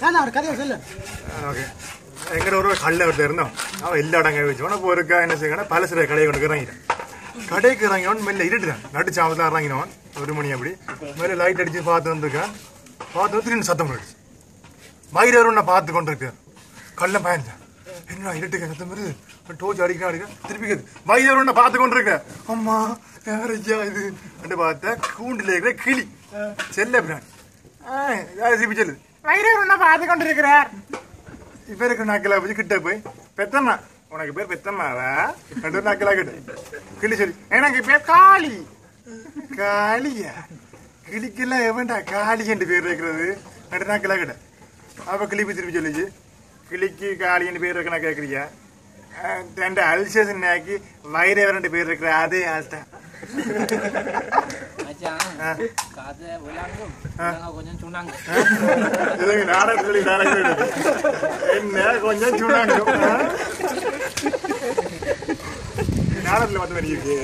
நான் ஒரு கதையை சொல்லு. ஓகே. எங்கட ஒரு கல்ல ஒருத்தர் இருந்தோம் அவன் எல்லா இடம் கை வச்சு இப்போ இருக்கா என்ன செய்யணும் பலசில கடையை கொண்டு இறங்கிட்டான். கடைக்கு இறங்கினவன் மெல்ல இருட்டுதான். நடு சாமத்தில் இறங்கினவன். ஒரு மணி அப்படி. மேலே லைட் அடிச்சு பார்த்து வந்திருக்கான் பார்த்து திரும்பி சத்தம் போயிடுச்சு மயிரவர் உன்னை பார்த்து கொண்டு கல்ல பயந்தான் என்ன இருட்டுக்க சத்தம் வருது? டோச்சு அடிக்க அடிக்க திருப்பி மயிரவர் பார்த்து அம்மா யார் ஐயா இது? கூண்டில் இருக்கிற கிளி. செல்ல பிரான். திருப்பி சொல்லு. உன்னை பார்த்து கொண்டிருக்கிறார் இப்ப இருக்க நாக்கில போய் கிட்ட போய். பெத்தம்மா உனக்கு பேர் பெத்தம்மாவா? ரெண்டு நாக்கிலா கிட்ட. கிளி சொல்லி எனக்கு பேர் காளி. காளியா? கிளிக்கெல்லாம் எவன்டா காளி என்று பேர் இருக்கிறது ரெண்டு நாக்கிலா கிட்ட. அப்ப கிளிப்பி திருப்பி சொல்லிச்சு. கிளிக்கு காளின்னு பேர் இருக்கா கேக்குறியா? கேட்குறியா ரெண்டு அல்சேஷன் ஆக்கி வைரவர் ரெண்டு பேர் இருக்கிற அதே ஆள்தான். கொஞ்சம் சொன்னாங்க என்ன கொஞ்சம் சொன்னாங்க நாடகத்துல மட்டும் இருக்கு.